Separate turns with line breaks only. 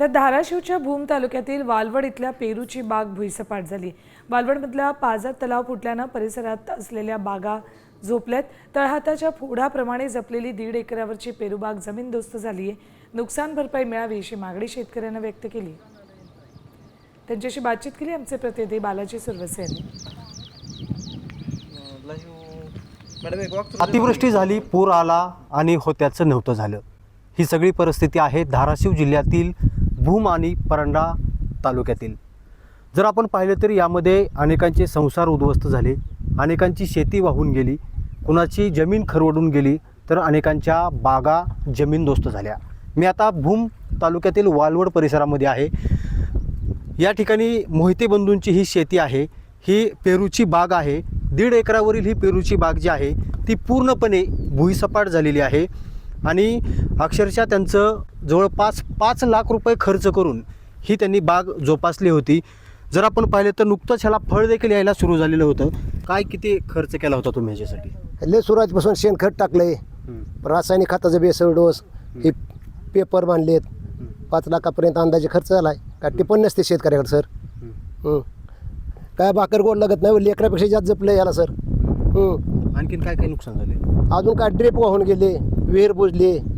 तर धाराशिवच्या भूम तालुक्यातील वालवड इथल्या पेरूची बाग भुईसपाट झाली. वालवडमधला पाझर तलाव फुटल्यानं परिसरात असलेल्या बागा झोपल्यात. तळहाताच्या फोडाप्रमाणे जपलेली दीड एकरावरची पेरूबाग जमीनदोस्त झाली आहे नुकसान भरपाई मिळावी अशी मागणी शेतकऱ्यांनं व्यक्त केली. त्यांच्याशी बातचीत केली आमचे प्रतिनिधी बालाजी सुरवसे यांनी.
अतिवृष्टी झाली पूर आला आणि होत्याचं नव्हतं झालं. ही सगळी परिस्थिती आहे धाराशिव जिल्ह्यातील भूम आणि परंडा तालुक्यातील. जर आपण पाहिलं तर यामध्ये अनेकांचे संसार उद्ध्वस्त झाले. अनेकांची शेती वाहून गेली. कुणाची जमीन खरवडून गेली तर अनेकांच्या बागा जमीनदोस्त झाल्या. मी आता भूम तालुक्यातील वालवड परिसरामध्ये आहे. या ठिकाणी मोहिते बंधूंची ही शेती आहे. ही पेरूची बाग आहे. दीड एकरावरील ही पेरूची बाग जी आहे ती पूर्णपणे भुईसपाट झालेली आहे. आणि अक्षरशः त्यांचं जवळपास पाच लाख रुपये खर्च करून ही त्यांनी बाग जोपासली होती. जर आपण पाहिलं तर नुकतंच ह्याला फळ देखील यायला सुरू झालेलं होतं. काय किती खर्च केला होता तुम्ही ह्याच्यासाठी?
लय सुरुवातीपासून शेणखत टाकलंय. रासायनिक खताचं बेसळ डोस हे पेपर बांधलेत. पाच लाखापर्यंत अंदाजे खर्च झालाय. का ते पण नसते शेतकऱ्याकडे सर. हं. काय भाकर गोड लागत नाही लेकरापेक्षा जास्त जपलं याला सर.
आणखीन काय काय नुकसान झाले
अजून काय ड्रेप वाहून गेले. विहीर बुजले.